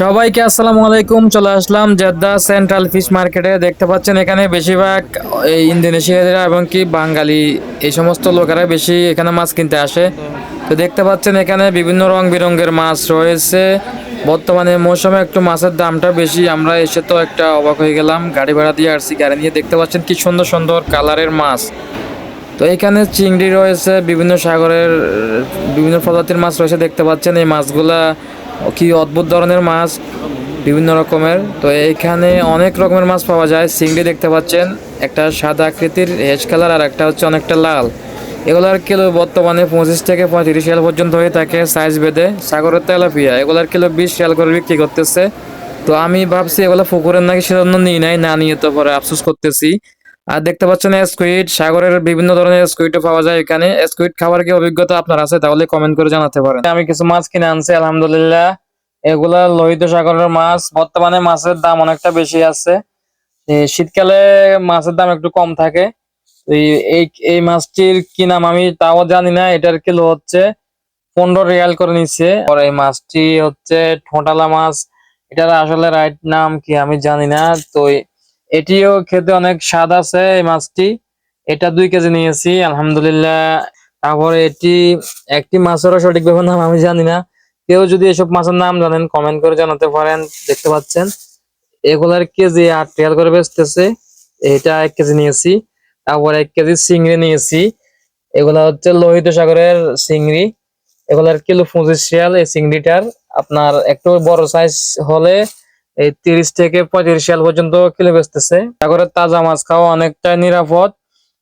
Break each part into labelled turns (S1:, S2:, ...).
S1: সবাইকে আসসালামু আলাইকুম, চলে আসলাম জেদ্দা সেন্ট্রাল ফিশ মার্কেটে। দেখতে পাচ্ছেন এখানে বেশিরভাগ, এই ইন্দোনেশিয়ারা এবং কি বাঙালি, এই সমস্ত লোকেরা বেশি এখানে মাছ কিনতে আসে। তো দেখতে পাচ্ছেন এখানে বিভিন্ন রং বেরঙের মাছ রয়েছে। বর্তমানে মৌসুমে একটু মাছের দামটা বেশি, আমরা এসে তো একটা অবাক হয়ে গেলাম। গাড়ি ভাড়া দিয়ে আসছি গাড়ি নিয়ে দেখতে পাচ্ছেন কি সুন্দর সুন্দর কালারের মাছ। তো এখানে চিংড়ি রয়েছে, বিভিন্ন সাগরের, বিভিন্ন প্রজাতির মাছ রয়েছে, দেখতে পাচ্ছেন এই মাছগুলা কি অদ্ভুত ধরনের মাছ, বিভিন্ন রকমের। তো এইখানে অনেক রকমের মাছ পাওয়া যায়। চিংড়ি দেখতে পাচ্ছেন, একটা সাদা আকৃতির হেজ কালার আর একটা হচ্ছে অনেকটা লাল। এগুলার কিলো বর্তমানে পঁচিশ থেকে পঁয়ত্রিশ রিয়াল পর্যন্ত হয়ে থাকে সাইজ বেঁধে সাগরের তেলাপিয়া, এগুলার কিলো বিশ রিয়াল করে বিক্রি করতেছে। তো আমি ভাবছি এগুলো পুকুরের নাকি সেজন্য নিই নাই, না নিয়ে তো পরে আফসোস করতেছি। আর দেখতে পাচ্ছেন স্কুইড সাগরের বিভিন্ন ধরনের স্কুইডও পাওয়া যায় এখানে। স্কুইড খাবার কি অভিজ্ঞতা আপনার আছে? তাহলে কমেন্ট করে জানাতে পারেন। আমি কিছু মাছ কিনে আনছি, আলহামদুলিল্লাহ। এগুলা লোহিত সাগরের মাছ। বর্তমানে মাছের দাম অনেকটা বেশি আছে। শীতকালে মাছের দাম একটু কম থাকে। এই এই মাছটির কি নাম আমি তাও জানি না। এটার কিলো হচ্ছে পনেরো রিয়াল করে নিচ্ছে। আর এই মাছটি হচ্ছে ঠোঁটালা মাছ। এটার আসলে রাইট নাম কি আমি জানি না। তো এটিও খেতে অনেক স্বাদ আছে এই মাছটি। এটা দুই কেজি নিয়েছি, আলহামদুলিল্লাহ। তারপরে এটি একটি মাছেরও সঠিকভাবে নাম আমি জানি না। কেউ যদি এসব মাছের নাম জানেন কমেন্ট করে জানাতে পারেন, দেখতে পাচ্ছেন। এগুলার কেজি আট রিয়াল করে বেচতেছে। এটা এক কেজি নিয়েছি, তারপর এক কেজি চিংড়ি নিয়েছি। এগুলা হচ্ছে লোহিত সাগরের চিংড়ি। এগুলার কিলো পঁচিশ শিয়াল এই চিংড়িটার। আপনার একটু বড় সাইজ হলে এই তিরিশ থেকে পঁয়ত্রিশ সাল পর্যন্ত কিলো বেচতেছে। সাগরের তাজা মাছ খাওয়া অনেকটা নিরাপদ।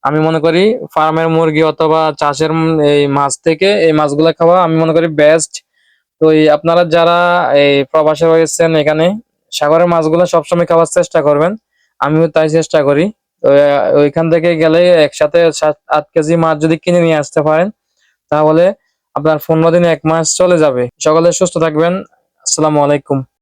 S1: আমি মনে করি ফার্মের মুরগি অথবা চাষের এই মাছ থেকে এই মাছগুলা খাওয়া আমি মনে করি বেস্ট তো এই আপনারা যারা এই প্রবাসে রয়েছেন এখানে, সাগরের মাছগুলো সবসময় খাওয়ার চেষ্টা করবেন। আমিও তাই চেষ্টা করি। তো ওইখান থেকে গেলে একসাথে সাত, আট কেজি মাছ যদি কিনে নিয়ে আসতে পারেন, তাহলে আপনার পনেরো দিনে এক মাস চলে যাবে। সকলে সুস্থ থাকবেন। আসসালামু আলাইকুম।